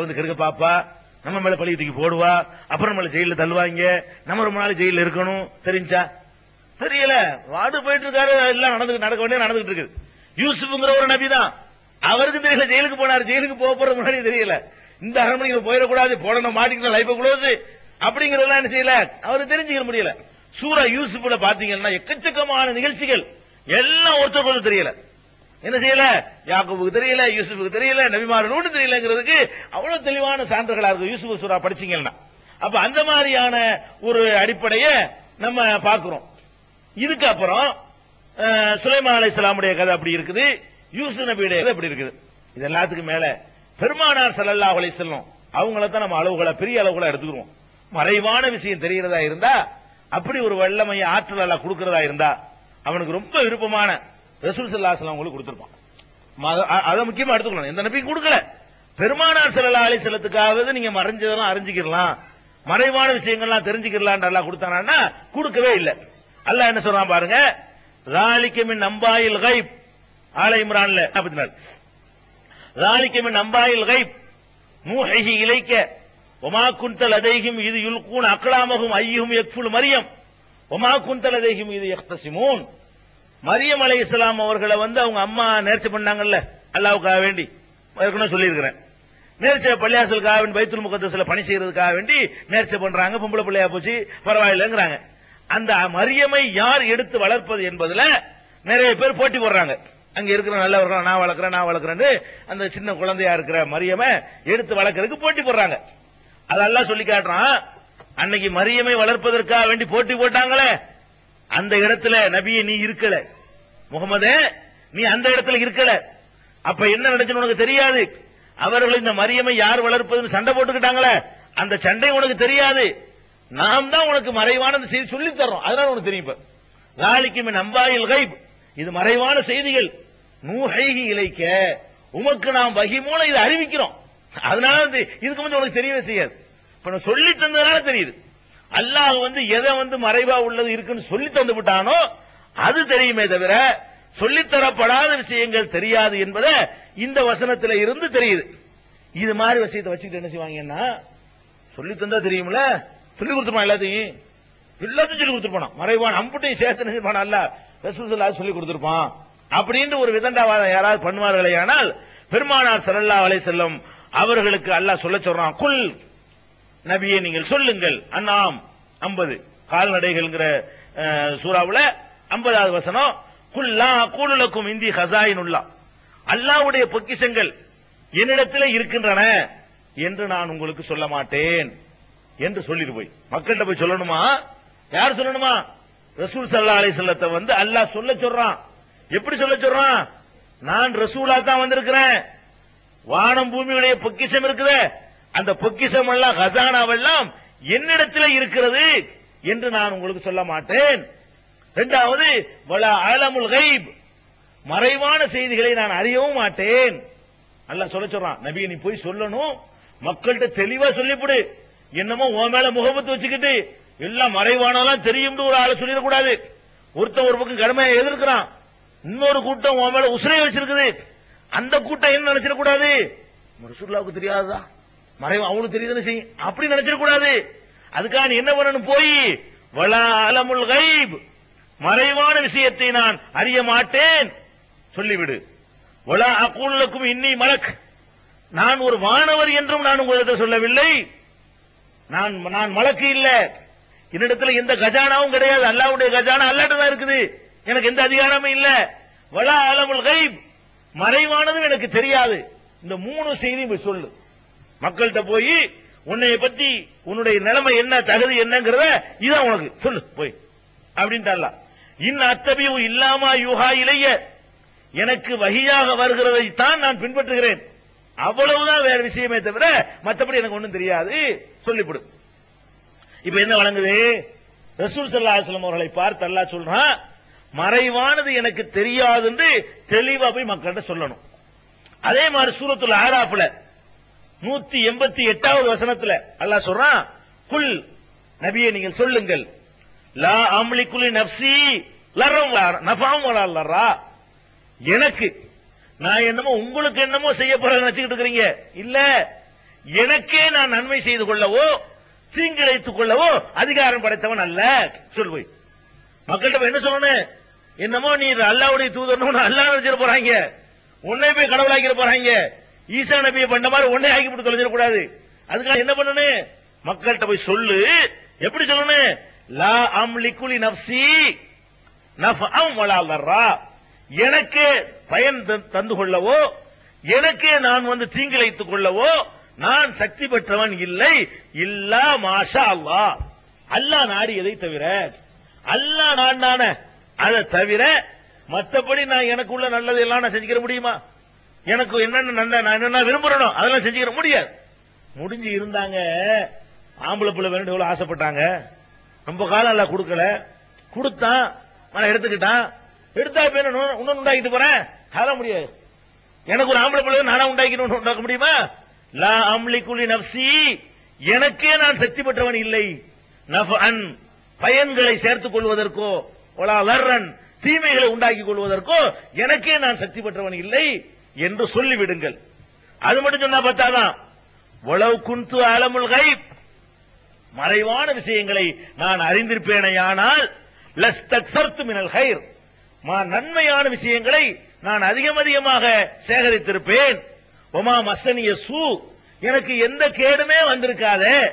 வந்து கெடுக்க பாப்பா. நம்ம மேல பழி தூக்கி போடுவா. அப்புறம் நம்மள ஜெயில தள்ளுவாங்க. நம்ம ரொம்ப நாள் ஜெயில இருக்கணும். தெரிஞ்சா? தெரியல. வாடு போயிட்டு இருக்காரு எல்லாம் நடந்து நடக்க வேண்டிய நடந்துட்டு இருக்குது. யூசுப்ங்கிற ஒரு நபி தான் அவருக்கு தெரியல ஜெயிலுக்கு போனாரு. ஜெயிலுக்கு போக போறது முன்னாடி தெரியல. இந்த அரண்மனைக்கு போயிடக்கூடாது. போடணும். மாட்டிக்கணும் லைஃப் குளோஸ் அப்படிங்கறதெல்லாம் என்ன செய்யல? அவருக்கு தெரிஞ்சுக்க முடியல. சூரா யூசுப்ல பாத்தீங்கன்னா எக்கச்சக்கமான நிகழ்ச்சிகள். எல்லாம் ஒருத்தர் தெரியல. என்ன செய்யல? யாக்குபுக்கு தெரியல யூசுஃபுக்கு தெரியல நபிமாரோடு தெரியலங்கிறதுக்கு அவ்வளவு தெளிவான சான்றுகளா இருக்கும் யூசுஃப் சூரா படிச்சீங்கன்னா. அப்ப அந்த மாதிரியான ஒரு அடிப்படைய நம்ம பார்க்கிறோம். இதுக்கு அப்புறம் சுலைமா அலை இஸ்லாமுடைய கதை அப்படி இருக்குது. யூசு நபியுடைய கதை அப்படி இருக்குது. இது எல்லாத்துக்கும் மேல பெருமானார் ஸல்லல்லாஹு அலைஹி செல்லும் அவங்கள தான் நம்ம அளவுகளை பெரிய அளவுகளை எடுத்துக்கிறோம் மறைவான விஷயம் தெரிகிறதா இருந்தா அப்படி ஒரு வல்லமையை ஆற்றல் எல்லாம் கொடுக்கிறதா இருந்தா அவனுக்கு ரொம்ப விருப்பமான ரசூல் சல்லா அவங்களுக்கு கொடுத்துருப்பான். அதை முக்கியமா எடுத்துக்கணும். எந்த நம்பியும் கொடுக்கல. பெருமானார் செல்லா அலி செல்லத்துக்காவது நீங்க மறைஞ்சதெல்லாம் அறிஞ்சிக்கலாம் மறைவான விஷயங்கள்லாம் தெரிஞ்சுக்கலாம் நல்லா கொடுத்தானா கொடுக்கவே இல்லை. அல்ல என்ன சொல்றான் பாருங்க? ராலிக்கமின் நம்பாயில் கைப் ஆலை இம்ரான்ல ராலிக்கமின் நம்பாயில் கைப் மூஹி இலைக்க. ஒமா குந்தல் அதையும் இது யுல்கூன் அக்கலாமகும் ஐயும் எக்ஃபுல் மரியம். ஒமா குந்தல் அதையும் இது எக்தசிமூன் மரியம் அலை இஸ்லாம் அவர்களை வந்து அவங்க அம்மா நேர்ச்சி பண்ணாங்கல்ல அல்லாவுக்காக வேண்டி. ஏற்கனவே சொல்லியிருக்கிறேன். நேர்ச்சை பள்ளியாசலுக்காக வேண்டி பைத்துல் முகத்தஸ்ல பணி செய்யறதுக்காக வேண்டி நேர்ச்சை பண்றாங்க பொம்பளை பிள்ளையா போச்சு பரவாயில்லைங்கிறாங்க. அந்த மரியமை யார் எடுத்து வளர்ப்பது என்பதுல நிறைய பேர் போட்டி போடுறாங்க. அங்க இருக்கிற நல்லவர்கள் நான் வளர்க்கிறேன் நான் வளர்க்கிறேன்னு அந்த சின்ன குழந்தையா இருக்கிற மரியமை எடுத்து வளர்க்கறதுக்கு போட்டி போடுறாங்க. அதெல்லாம் சொல்லி காட்டுறான் அன்னைக்கு மரியமை வளர்ப்பதற்காக வேண்டி போட்டி போட்டாங்களே அந்த இடத்துல நபியை நீ இருக்கல. முகமத நீ அந்த இடத்துல இருக்கல. அப்ப என்ன நடந்துச்சு உனக்கு தெரியாது. அவர்கள் இந்த மரியமை யார் வளர்ப்பதுன்னு சண்டை போட்டுக்கிட்டாங்களே அந்த சண்டை உனக்கு தெரியாது. நாம் தான் உனக்கு மறைவான செய்தி சொல்லி தர்றோம். அதனால உனக்கு தெரியும் இப்ப. நம்பாயில் கைப் இது மறைவான செய்திகள். நூஹைகி இலைக்க உமக்கு நாம் வகி மூலம் இதை அறிவிக்கிறோம். அதனால இதுக்கு முன்னாடி உனக்கு தெரியவே செய்யாது. இப்ப நான் சொல்லி தந்ததுனால தெரியுது. அல்லாஹ் வந்து எதை வந்து மறைவா உள்ளது இருக்குன்னு சொல்லி தந்து விட்டானோ அது தெரியுமே தவிர சொல்லித்தரப்படாத விஷயங்கள் தெரியாது என்பதை இந்த வசனத்தில் இருந்து தெரியுது. இது மாதிரி விஷயத்தை வச்சுக்கிட்டு என்ன செய்வாங்கன்னா சொல்லி தந்தா தெரியும்ல? சொல்லி கொடுத்துருப்பான் எல்லாத்தையும். எல்லாத்தையும் சொல்லி கொடுத்துருப்பான் மறைவான் அம்புட்டையும் சேர்த்து நினைப்பான் அல்ல ரசூசல்லா சொல்லி கொடுத்துருப்பான். அப்படின்னு ஒரு விதண்டாவாதம் யாராவது பண்ணுவார்களே ஆனால் பெருமானார் ஸல்லல்லாஹு அலைஹி செல்லும் அவர்களுக்கு அல்லாஹ் சொல்ல சொல்றான் குல் நபியே நீங்கள் சொல்லுங்கள். அண்ணாம் 50 கால்நடைகள்ங்கிற அஹ், சூறாவுல 50வது வசனம் குல்லா கூலுலக்கும் இந்தி ஹசாயினுல்லா. அல்லாஹ்வுடைய பொக்கிஷங்கள் என்னிடத்தில் இருக்கின்றன என்று நான் உங்களுக்கு சொல்ல மாட்டேன் என்று சொல்லிட்டு போய். மக்கள்கிட்ட போய் சொல்லணுமா? யார் சொல்லணுமா? ரசூல் சல்லா அலைஹி செல்லத்தை வந்து அல்லாஹ் சொல்ல சொல்றான். எப்படி சொல்ல சொல்றான்? நான் ரசூலா தான் வந்திருக்கிறேன். வானம் பூமியுடைய பொக்கிஷம் இருக்குதே. அந்த பொக்கிசம் எல்லாம் ஹசானாவெல்லாம் என்னிடத்தில் இருக்கிறது என்று நான் உங்களுக்கு சொல்ல மாட்டேன். இரண்டாவது வள அலமுல் கைப் மறைவான செய்திகளை நான் அறியவும் மாட்டேன். நல்லா சொல்ல சொல்றான். நபி நீ போய் சொல்லணும். மக்கள்கிட்ட தெளிவா சொல்லிவிடு. என்னமோ உன் மேல முகபத்து வச்சுக்கிட்டு எல்லாம் மறைவானெல்லாம் தெரியும் ஒரு ஆளை சொல்லிடக்கூடாது. ஒருத்தன் ஒரு பக்கம் கடுமையை எதிர்க்கிறான். இன்னொரு கூட்டம் உன் மேல உசுரை வச்சிருக்குது. அந்த கூட்டம் என்ன நினைச்சிடக்கூடாது? ரசூல்லாவுக்கு தெரியாதா மறைவு அவனுக்கு தெரியுதுன்னு செய்யும் அப்படி நினைச்சிடக்கூடாது அதுக்காக நீ என்ன பண்ணணும்? போய் வலா அலமுல் கைப் மறைவான விஷயத்தை நான் அறிய மாட்டேன். சொல்லிவிடு. வலா அக்கூலுக்கும் இன்னி மலக். நான் ஒரு வானவர் என்றும் நான் உங்களிடத்தில் சொல்லவில்லை. நான் நான் மலக்கு இல்ல. என்னிடத்தில் எந்த கஜானாவும் கிடையாது. அல்லாவுடைய கஜானா அல்லாட்ட தான் இருக்குது. எனக்கு எந்த அதிகாரமும் இல்ல. வலா அலமுல் கைப் மறைவானதும் எனக்கு தெரியாது. இந்த மூணு செய்தியும் சொல்லு. மக்கள்கிட்ட போய் உன்னைய பத்தி உன்னுடைய நிலைமை என்ன தகுதி என்னங்கிறத இதான் உனக்கு சொல்லு போய். அப்படின்னு இன் அத்தபியும் இல்லாமா யுஹா இளைய எனக்கு வகியாக வருகிறதை தான் நான் பின்பற்றுகிறேன். அவ்வளவுதான் வேற விஷயமே தவிர மற்றபடி எனக்கு ஒண்ணும் தெரியாது. சொல்லிவிடு. இப்ப என்ன வழங்குது? ரசூல் ஸல்லல்லாஹு அலைஹி அவர்களை பார்த்து அல்லா சொல்றான் மறைவானது எனக்கு தெரியாது என்று தெளிவா போய் மக்கள்கிட்ட சொல்லணும். அதே மாதிரி சூரத்துல ஆராப்ல நூத்தி எண்பத்தி எட்டாவது வசனத்துல அல்லாஹ் சொல்றான் குல் நபியை நீங்கள் சொல்லுங்கள். லா அம்லிக்குலி நப்சி லரம் நபாம் லரா எனக்கு நான் என்னமோ உங்களுக்கு என்னமோ செய்ய போற நினைச்சுக்கிட்டு இருக்கிறீங்க. இல்ல எனக்கே நான் நன்மை செய்து கொள்ளவோ தீங்கிழைத்துக் கொள்ளவோ அதிகாரம் படைத்தவன் அல்ல. சொல் மக்கள்கிட்ட என்ன சொல்லணும்? என்னமோ நீ அல்லாவுடைய தூதர்னு அல்லா நினைச்சிட போறாங்க. உன்னை போய் கடவுளாக்கிட போறாங்க. ஈசா நபியை பண்ண மாதிரி ஒன்னே ஆக்கி போட்டு தொலைஞ்சிடக்கூடாது. அதுக்காக என்ன பண்ணணும் மக்கள்கிட்ட போய் சொல்லு. எப்படி சொல்லணும் லா அம்லிக்குலி நப்சி நஃபஅம் வலா வர்றா எனக்கு பயன் தந்து கொள்ளவோ எனக்கே நான் வந்து தீங்கிழைத்துக் கொள்ளவோ நான் சக்தி பெற்றவன் இல்லை. இல்லா மாஷா அல்லாஹ் நாடி எதை தவிர அல்லாஹ் நான அதை தவிர மத்தபடி நான் எனக்குள்ள நல்லது எல்லாம் நான் செஞ்சுக்கிற முடியுமா? எனக்கு என்னென்ன நல்ல நான் என்னென்ன விரும்புறனோ அதெல்லாம் செஞ்சுக்கிற முடியாது. முடிஞ்சு இருந்தாங்க ஆம்பளை பிள்ளை வேணும் எவ்வளவு ஆசைப்பட்டாங்க. ரொம்ப காலம் எல்லாம் கொடுக்கல. கொடுத்தான் நான் எடுத்துக்கிட்டான். எடுத்தா இப்ப என்ன இன்னொன்னு உண்டாக்கிட்டு போறேன்? அதெல்லாம் முடியாது. எனக்கு ஒரு ஆம்பளை பிள்ளை நானா உண்டாக்கணும் உண்டாக்க முடியுமா? லா அம்லி குலி நப்சி எனக்கே நான் சக்தி பெற்றவன் இல்லை. நஃபன் பயன்களை சேர்த்துக் கொள்வதற்கோ ஒலா வர்றன் தீமைகளை உண்டாக்கிக் கொள்வதற்கோ எனக்கே நான் சக்தி பெற்றவன் இல்லை. என்று சொல்லிவிடுங்கள். அது மட்டும் சொன்னா பார்த்தாதான் உளவு குந்து அலமுல் கைப் மறைவான விஷயங்களை நான் அறிந்திருப்பேனையானால் லஸ்தக்சர்த்து மினல் ஹைர். மா நன்மையான விஷயங்களை நான் அதிகம் அதிகமாக சேகரித்திருப்பேன். ஒமா மசனிய சூ எனக்கு எந்த கேடுமே வந்திருக்காதே.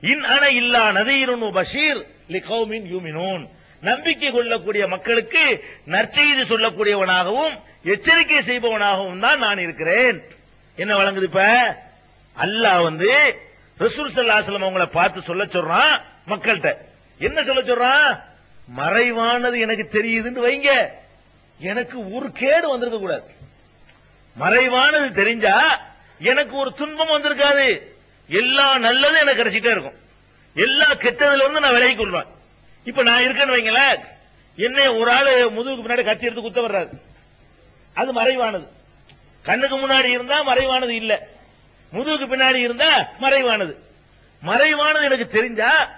இன் அன இல்லா நதீருன் பஷீர் லிகௌமின் யூமினோன். நம்பிக்கை கொள்ளக்கூடிய மக்களுக்கு நற்செய்தி சொல்லக்கூடியவனாகவும் எச்சரிக்கை செய்பவனாகவும் தான் நான் இருக்கிறேன். என்ன வழங்குது இப்ப? அல்லாஹ் வந்து ரசூல் ஸல்லல்லாஹு அவங்கள பார்த்து சொல்ல சொல்றான் மக்கள்கிட்ட. என்ன சொல்ல சொல்றான்? மறைவானது எனக்கு தெரியுதுன்னு வைங்க. எனக்கு ஒரு கேடு வந்திருக்க கூடாது. மறைவானது தெரிஞ்சா எனக்கு ஒரு துன்பம் வந்திருக்காது. எல்லா நல்லதும் எனக்கு கிடைச்சிட்டே இருக்கும். எல்லா கெட்டதுல இருந்து நான் விலகி கொள்வேன். இப்ப நான் இருக்கேன்னு வைங்களேன் என்ன ஒரு ஆளு முதுகுக்கு பின்னாடி கத்தி எடுத்து குத்த வர்றாரு. அது மறைவானது. கண்ணுக்கு முன்னாடி இருந்தா மறைவானது இல்ல. முதுகுக்கு பின்னாடி இருந்தா மறைவானது. மறைவானது எனக்கு தெரிஞ்சா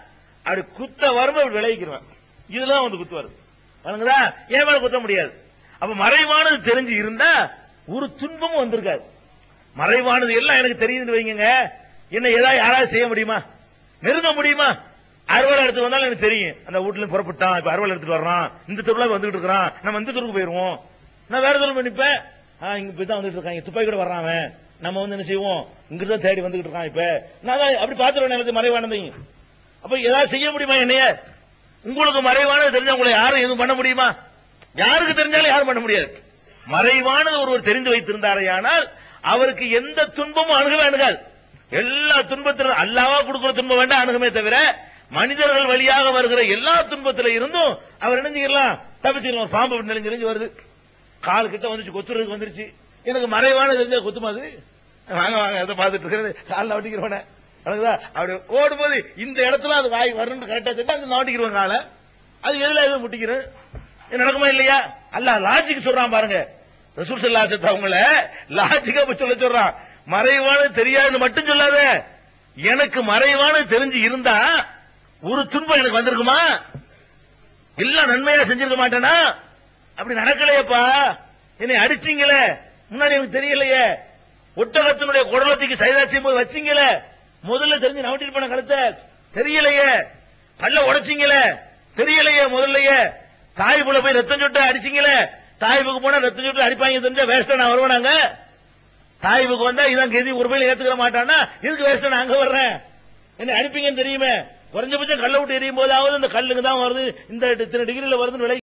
அப்படி குத்த வரும் அப்படி விளைவிக்கிறேன் இதுதான் வந்து குத்து வருது வணங்குதா? ஏன் மேல குத்த முடியாது? அப்ப மறைவானது தெரிஞ்சு இருந்தா ஒரு துன்பமும் வந்திருக்காது. மறைவானது எல்லாம் எனக்கு தெரியுதுன்னு வைங்க என்ன ஏதாவது யாராவது செய்ய முடியுமா? நெருங்க முடியுமா? அறுவலை எடுத்து வந்தாலும் எனக்கு தெரியும். அந்த வீட்டுல புறப்பட்டான் இப்ப அறுவல் எடுத்துட்டு வர்றான். இந்த தெருவில் வந்துட்டு இருக்கிறான். நம்ம இந்த தெருவுக்கு போயிருவோம். நான் வேற தெருவு நிப்பேன். ஆ, இங்க போய் தான் வந்துட்டு இருக்காங்க துப்பாக்கி கூட வர்றான் அவன். நம்ம வந்து என்ன செய்வோம்? இங்க தான் தேடி வந்துகிட்டு இருக்கான் இப்ப. நான் தான் அப்படி பாத்துருவேன் எனக்கு மறைவானதையும் அப்ப ஏதாவது செய்ய முடியுமா என்னைய? உங்களுக்கு மறைவானது தெரிஞ்சா உங்களை யாரும் எதுவும் பண்ண முடியுமா? யாருக்கு தெரிஞ்சாலும் யாரும் பண்ண முடியாது. மறைவானது ஒருவர் தெரிந்து வைத்திருந்தாரையானால் அவருக்கு எந்த துன்பமும் அணுகவே அணுகாது. எல்லா துன்பத்திலும் அல்லாவா கொடுக்கிற துன்பம் வேண்டாம் அணுகுமே தவிர மனிதர்கள் வழியாக வருகிற எல்லா துன்பத்தில இருந்தும் அவர் நினைஞ்சுக்கலாம் தப்பிச்சுக்கலாம் சாம்பு பாம்பு வருது. கால் கிட்ட வந்துச்சு கொத்துறதுக்கு வந்துருச்சு. எனக்கு மறைவான தெரிஞ்சா கொத்து அது? வாங்க வாங்க எதை பார்த்துட்டு இருக்கிறது. காலில் ஒட்டிக்கிறவன. வணங்குதா அப்படி ஓடும்போது இந்த இடத்துல அது வாய் வரும்னு கரெக்டா தெரிஞ்சா அந்த மாட்டிக்கிறவங்க காலை. அது எதுல எதுவும் முட்டிக்கிறேன் நடக்குமா இல்லையா? அல்ல லாஜிக் சொல்றான் பாருங்க. ரசூல் சல்லா அவங்கள லாஜிக்கா போய் சொல்ல சொல்றான். மறைவானது தெரியாதுன்னு மட்டும் சொல்லாத. எனக்கு மறைவானது தெரிஞ்சு இருந்தா ஒரு துன்பம் எனக்கு வந்திருக்குமா? எல்லாம் நன்மையா செஞ்சிருக்க மாட்டேனா? அப்படி நடக்கலையேப்பா. என்னை அடிச்சீங்களே. முன்னாடி எனக்கு தெரியலையே. ஒட்டகத்தினுடைய குடலத்துக்கு சைதா செய்யும்போது வச்சீங்களே. முதல்ல தெரிஞ்சு நவட்டிட்டு போன கழுத்தை தெரியலையே. பல்ல உடைச்சிங்களே. தெரியலையே முதல்லயே. தாய் புள்ள போய் ரத்தம் சொட்டு அடிச்சீங்களே. தாய்வுக்கு போனா ரத்தம் சொட்டு அடிப்பாங்க தெரிஞ்ச வேஸ்டா நான் வருவானாங்க தாய்வுக்கு வந்தா இதான் கெதி ஒரு பையில ஏத்துக்கிற மாட்டானா இதுக்கு வேஸ்டா நான் அங்க வர்றேன்? என்ன அடிப்பீங்கன்னு தெரியுமே. குறைஞ்சபட்சம் கல்ல விட்டு எரியும் போதாவது அந்த கல்லுக்கு தான் வருது. இந்த இத்தனை டிகிரில வருதுன்னு விலை